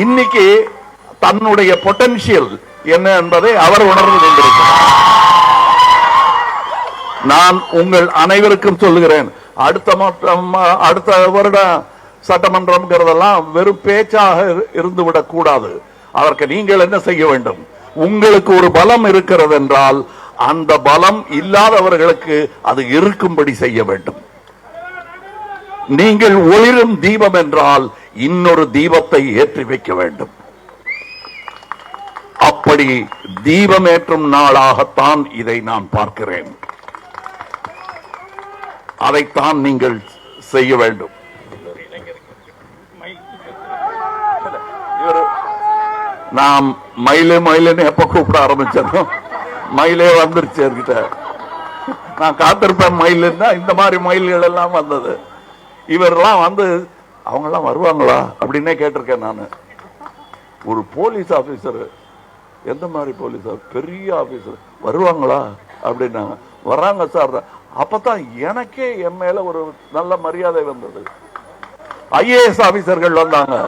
இன்னைக்கு தன்னுடைய பொட்டன்சியல் என்ன என்பதை அவர் உணர்ந்து கொண்டிருக்கிறார். நான் உங்கள் அனைவருக்கும் சொல்லுகிறேன் அடுத்த மட்டம் அடுத்த வருடம் சட்டமன்றம்ங்கிறதெல்லாம் வெறும் பேச்சாக இருந்துவிடக் கூடாது. அதற்கு நீங்கள் என்ன செய்ய வேண்டும்? உங்களுக்கு ஒரு பலம் இருக்கிறது என்றால் அந்த பலம் இல்லாதவர்களுக்கு அது இருக்கும்படி செய்ய வேண்டும். நீங்கள் ஒளிரும் தீபம் என்றால் இன்னொரு தீபத்தை ஏற்றி வைக்க வேண்டும். அப்படி தீபமேற்றும் நாளாகத்தான் இதை நான் பார்க்கிறேன். அதைத்தான் நீங்கள் செய்ய வேண்டும். நாம் மயிலு மயிலுன்னு எப்ப கூப்பிட ஆரம்பிச்சனோ மயிலே வந்துருச்சு என்கிட்ட நான் காத்திருப்பேன் மயிலுன்னா இந்த மாதிரி மயில்கள் எல்லாம் வந்தது. இவரெல்லாம் வந்து அவங்க எல்லாம் வருவாங்களா அப்படின்னே கேட்டிருக்கேன் நான். ஒரு போலீஸ் ஆபீசர் எந்த மாதிரி போலீஸ் பெரிய ஆஃபீஸர் வருவாங்களா அப்படின்னாங்க. வர்றாங்க சார். அப்பதான் எனக்கே என் மேல ஒரு நல்ல மரியாதை வந்தது. ஐஏஎஸ் ஆஃபீஸர்கள் வந்தாங்க.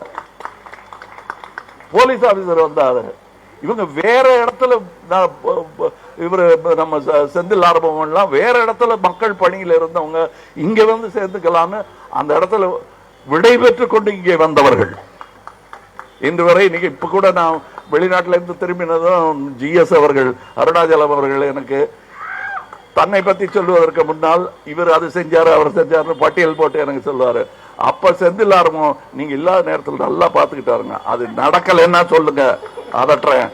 போலீஸ் ஆபீசர் வந்தாரு. இவங்க வேற இடத்துல இவர் இவரு நம்ம செந்தில் ஆரம்பம்லாம் வேற இடத்துல மக்கள் பணியில இருந்தவங்க இங்க வந்து சேர்ந்துக்கலாம்னு அந்த இடத்துல விடை பெற்றுக் கொண்டு இங்கே வந்தவர்கள். இன்று வரை நீங்க இப்ப கூட நான் வெளிநாட்டிலிருந்து திரும்பினதும் ஜிஎஸ் அவர்கள் அருணாச்சலம் அவர்கள் எனக்கு தன்னை பத்தி சொல்லுவதற்கு முன்னால் இவர் அது செஞ்சாரு அவர் செஞ்சாரு பட்டியல் போட்டு எனக்கு சொல்லுவாரு. அப்ப செந்தில் ஆரம்பம் நீங்க இல்லாத நேரத்தில் நல்லா பாத்துக்கிட்டாருங்க. அது நடக்கலைன்னா சொல்லுங்க. அதட்டுறேன்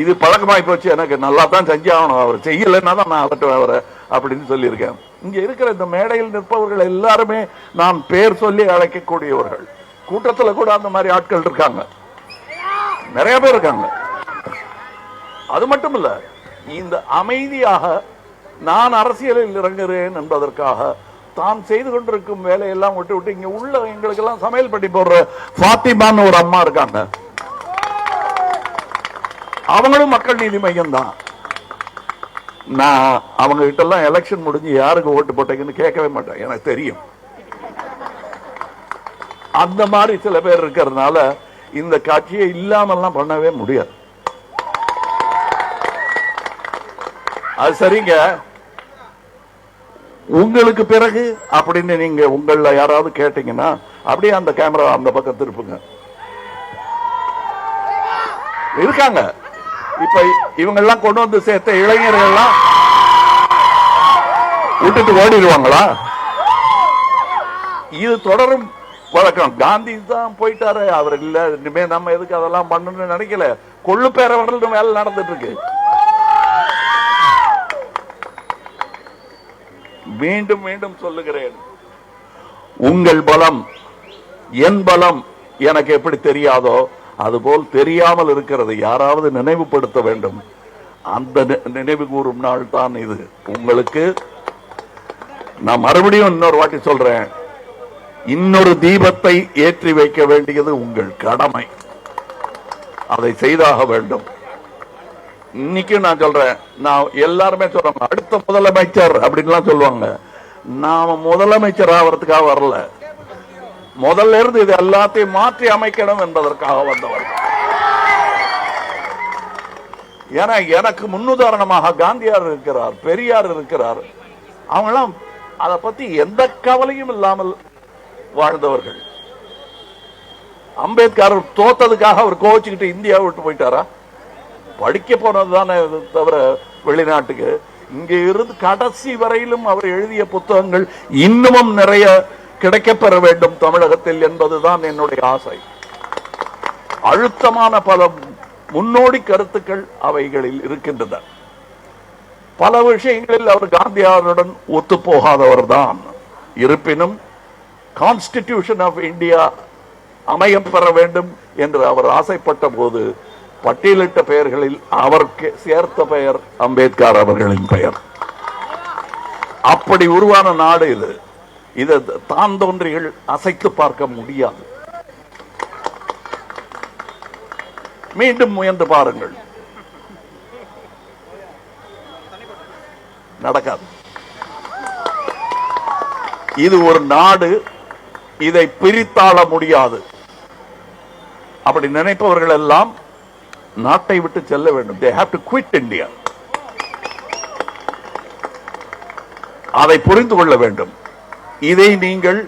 இது பழக்கமாயி போச்சு எனக்கு. நல்லா தான் செஞ்சாகணும். அவர் செய்யலைன்னா தான் நான் அதட்டுவேன் அவரை அப்படின்னு சொல்லியிருக்கேன். இங்க இருக்கிற இந்த மேடையில் நிற்பவர்கள் எல்லாருமே நான் பேர் சொல்லி அழைக்கக்கூடியவர்கள். கூட்டத்துல கூட அந்த மாதிரி ஆட்கள் இருக்காங்க. நிறைய பேர் இருக்காங்க. அது மட்டும் இல்ல இந்த அமைதியாக நான் அரசியலில் இறங்குகிறேன் என்பதற்காக தான் செய்து கொண்டிருக்கும் வேலையெல்லாம் விட்டு விட்டு இங்க உள்ள எங்களுக்கு எல்லாம் சமையல் பண்ணி போடுற ஃபாத்திமான்னு ஒரு அம்மா இருக்காங்க. அவங்களும் மக்கள் நீதி மையம் தான் நான் அவங்க கிட்ட எல்லாம் எலெக்ஷன் முடிஞ்சு யாருக்கு ஓட்டு போட்டீங்கன்னு கேட்கவே மாட்டேன். எனக்கு தெரியும். அந்த மாதிரி சில பேர் இருக்கிறதுனால இந்த காட்சியை இல்லாமல்லாம் பண்ணவே முடியாது. அது சரிங்க. உங்களுக்கு பிறகு அப்படின்னு நீங்க உங்கள யாராவது கேட்டீங்கன்னா அப்படியே அந்த கேமரா அந்த பக்கம் திருப்புங்க. இருக்காங்க. இப்ப இவங்க எல்லாம் கொண்டு வந்து சேர்த்த இளைஞர்கள் எல்லாம் விட்டுட்டு ஓடிடுவாங்களா? இது தொடரும் வழக்கம். காந்தி தான் போயிட்டாரு. அவர் இல்ல இனிமே நம்ம எதுக்கு அதெல்லாம் பண்ணணும்னு நினைக்கல. கொள்ளு பேரவர்கள் வேலை நடந்துட்டு இருக்கு மீண்டும் மீண்டும் சொல்லுகிறேன். உங்கள் பலம் என் பலம் எனக்கு எப்படி தெரியாதோ அதுபோல் தெரியாமல் இருக்கிறது யாராவது நினைவுபடுத்த வேண்டும். அந்த நினைவு கூறும் நாள் தான் இது. உங்களுக்கு நான் மறுபடியும் இன்னொரு வாட்டி சொல்றேன். இன்னொரு தீபத்தை ஏற்றி வைக்க வேண்டியது உங்கள் கடமை. அதை செய்தாக வேண்டும். இன்னைக்கு நான் சொல்றேன். நான் எல்லாருமே சொல்றேன் அடுத்த முதலமைச்சர் அப்படின்லாம் சொல்லுவாங்க. நாம முதலமைச்சர் ஆகிறதுக்காக வரல. முதல்ல இருந்து இது எல்லாத்தையும் மாற்றி அமைக்கணும் என்பதற்காக வந்தவர். ஏன்னா எனக்கு முன்னுதாரணமாக காந்தியார் இருக்கிறார் பெரியார் இருக்கிறார். அவங்களாம் அதை பத்தி எந்த கவலையும் இல்லாமல் வாழ்ந்தவர்கள். அம்பேத்கர் தோத்ததுக்காக அவர் கோவிச்சுக்கிட்டு இந்தியாவை விட்டு போயிட்டாரா? படிக்க போனது தானே தவிர வெளிநாட்டுக்கு. இங்க இருந்து கடைசி வரையிலும் அவர் எழுதிய புத்தகங்கள் இன்னமும் நிறைய கிடைக்கப்பெற வேண்டும் தமிழகத்தில் என்பதுதான் என்னுடைய ஆசை. அழுத்தமான பல முன்னோடி கருத்துக்கள் அவைகளில் இருக்கின்றன. பல விஷயங்களில் அவர் காந்தியாருடன் ஒத்து போகாதவர் தான் இருப்பினும் கான்ஸ்டிடியூஷன் ஆஃப் இந்தியா அமையம் பெற வேண்டும் என்று அவர் ஆசைப்பட்ட போது பட்டியலிட்ட பெயர்களில் அவருக்கு சேர்த்த பெயர் அம்பேத்கர் அவர்களின் பெயர். அப்படி உருவான நாடு இது. இதை தான் தோன்றிகள் அசைத்து பார்க்க முடியாது. மீண்டும் முயன்று பாருங்கள். நடக்காது. இது ஒரு நாடு இதை பிரித்தாள முடியாது. அப்படி நினைப்பவர்கள் எல்லாம் நாட்டை விட்டு செல்ல வேண்டும். They have to quit India அதை புரிந்து கொள்ள வேண்டும். இதை நீங்கள்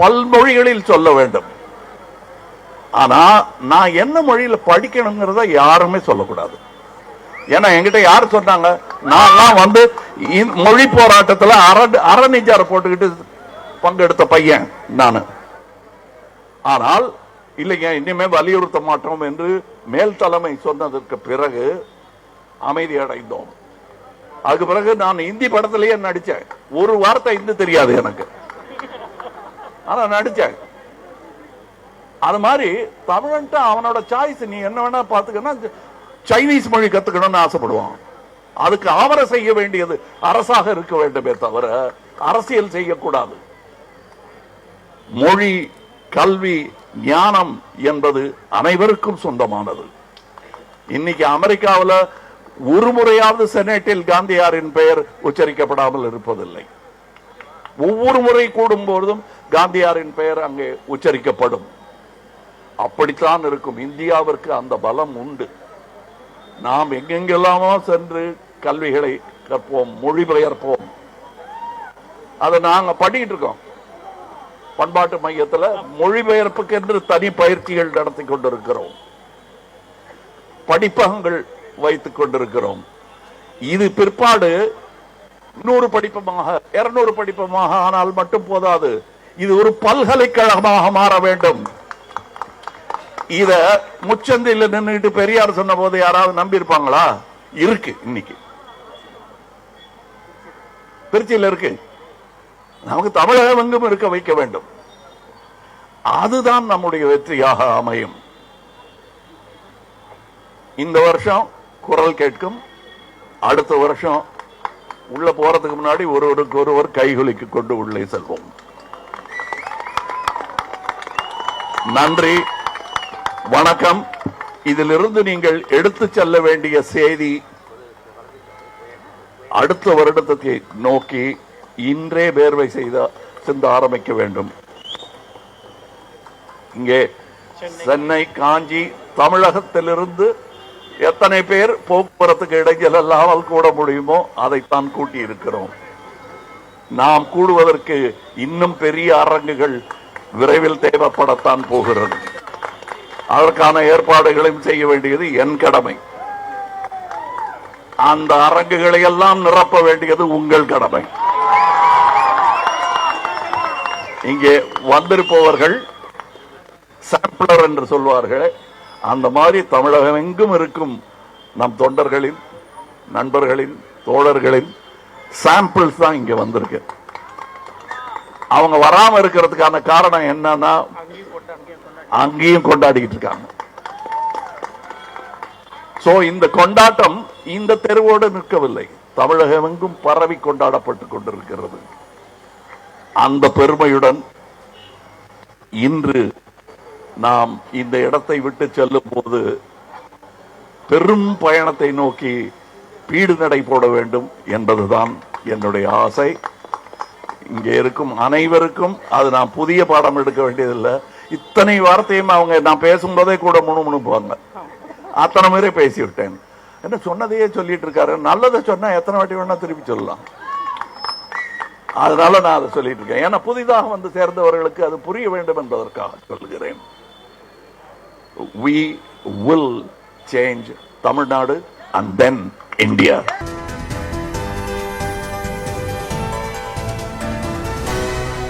பல்மொழிகளில் சொல்ல வேண்டும். ஆனா நான் என்ன மொழியில படிக்கணுங்கிறத யாருமே சொல்லக்கூடாது. ஏன்னா என்கிட்ட யார் சொன்னாங்க? நான் வந்து மொழி போராட்டத்தில் அர அறநிஜார போட்டுக்கிட்டு பங்கெடுத்த பையன் நான். ஆனால் இல்லைங்க இனிமே வலியுறுத்த மாட்டோம் என்று மேல் தலைமை சொன்னதற்கு பிறகு அமைதி அடைந்தோம். அதுக்கு பிறகு நான் இந்தி படத்திலேயே நடிச்சேன். ஒரு வார்த்தை இந்தி தெரியாது எனக்கு. ஆனால் நடித்தேன் அது மாதிரி தமிழன்ட்டு அவனோட சாய்ஸ் நீ என்ன வேணா பாத்துக்கன்னா சைனீஸ் மொழி கத்துக்கணும்னு ஆசைப்படுவான். அதுக்கு ஆவர செய்ய வேண்டியது அரசாக இருக்க வேண்டுமே தவிர அரசியல் செய்யக்கூடாது. மொழி கல்வி ஞானம் என்பது அனைவருக்கும் சொந்தமானது. இன்னைக்கு அமெரிக்காவில் ஒரு முறையாவது செனேட்டில் காந்தியாரின் பெயர் உச்சரிக்கப்படாமல் இருப்பதில்லை. ஒவ்வொரு முறை கூடும் போதும் காந்தியாரின் பெயர் அங்கே உச்சரிக்கப்படும். அப்படித்தான் இருக்கும். இந்தியாவிற்கு அந்த பலம் உண்டு. நாம் எங்கெங்கெல்லாமோ சென்று கல்விகளை கற்போம் மொழிபெயர்ப்போம். அதை நாங்க பண்ணிட்டு இருக்கோம். பண்பாட்டு மையத்துல மொழிபெயர்ப்புக்கு என்று தனி பயிற்சிகள் நடத்தி கொண்டிருக்கிறோம். படிப்பகங்கள் வைத்துக் கொண்டிருக்கிறோம். இது பிற்பாடு நூறு படிப்பமாக இருநூறு படிப்பமாக ஆனால் மட்டும் போதாது. இது ஒரு பல்கலைக்கழகமாக மாற வேண்டும். இத முச்சந்தில நின்றுட்டு பெரியார் சொன்ன போது யாராவது நம்பி இருப்பாங்களா இருக்கு இன்னைக்கு. திருச்சியில் இருக்கு. நமக்கு தமிழகம் எங்கும் இருக்க வைக்க வேண்டும். அதுதான் நம்முடைய வெற்றியாக அமையும். இந்த வருஷம் குரல் கேட்கும். அடுத்த வருஷம் உள்ள போறதுக்கு முன்னாடி ஒருவருக்கு ஒருவர் கைகுலுக்கி கொண்டு உள்ளே செல்வோம். நன்றி. வணக்கம். இதிலிருந்து நீங்கள் எடுத்து செல்ல வேண்டிய செய்தி அடுத்த வருடத்தை நோக்கி இன்றே வேர்வை செய்த சிந்த ஆரம்பிக்க வேண்டும். இங்கே சென்னை காஞ்சி தமிழகத்திலிருந்து எத்தனை பேர் போக்குவரத்துக்கு இடைஞ்சல் இல்லாமல் கூட முடியுமோ அதைத்தான் கூட்டி இருக்கிறோம் நாம் கூடுவதற்கு இன்னும் பெரிய அரங்குகள் விரைவில் தேவைப்படத்தான் போகிறது. அதற்கான ஏற்பாடுகளையும் செய்ய வேண்டியது என் கடமை. அந்த அரங்குகளை எல்லாம் நிரப்ப வேண்டியது உங்கள் கடமை. இங்கே வந்திருப்பவர்கள் சாம்பிளர் என்று சொல்வார்கள் அந்த மாதிரி தமிழகம் எங்கும் இருக்கும். நம் தொண்டர்களின் நண்பர்களின் தோழர்களின் சாம்பிள்ஸ் தான் இங்கே வந்திருக்கு. அவங்க வராம இருக்கிறதுக்கான காரணம் என்னன்னா அங்கேயும் கொண்டாடிக்கிட்டு இருக்காங்க. சோ இந்த கொண்டாட்டம் இந்த தெருவோடு நிற்கவில்லை. தமிழகம் எங்கும் பரவி கொண்டாடப்பட்டு கொண்டிருக்கிறது. அந்த பெருமையுடன் இன்று நாம் இந்த இடத்தை விட்டு செல்லும் போது பெரும் பயணத்தை நோக்கி பீடு நடை போட வேண்டும் என்பதுதான் என்னுடைய ஆசை. இங்கே இருக்கும் அனைவருக்கும் அது நான் புதிய பாடம் எடுக்க வேண்டியதில்லை. இத்தனை வார்த்தையும் அவங்க நான் பேசும்போதே கூட முணுமுணுப்பாங்க அத்தனை முறை பேசி விட்டேன் என்ன சொன்னதையே சொல்லிட்டு இருக்காரு. நல்லதை சொன்னா எத்தனை வாட்டி வேணா திருப்பி சொல்லலாம். அதனால நான் அதை சொல்லிட்டு இருக்கேன். ஏன்னா புதிதாக வந்து சேர்ந்தவர்களுக்கு அது புரிய வேண்டும் என்பதற்காக சொல்லுகிறேன் we will change Tamil Nadu and then India.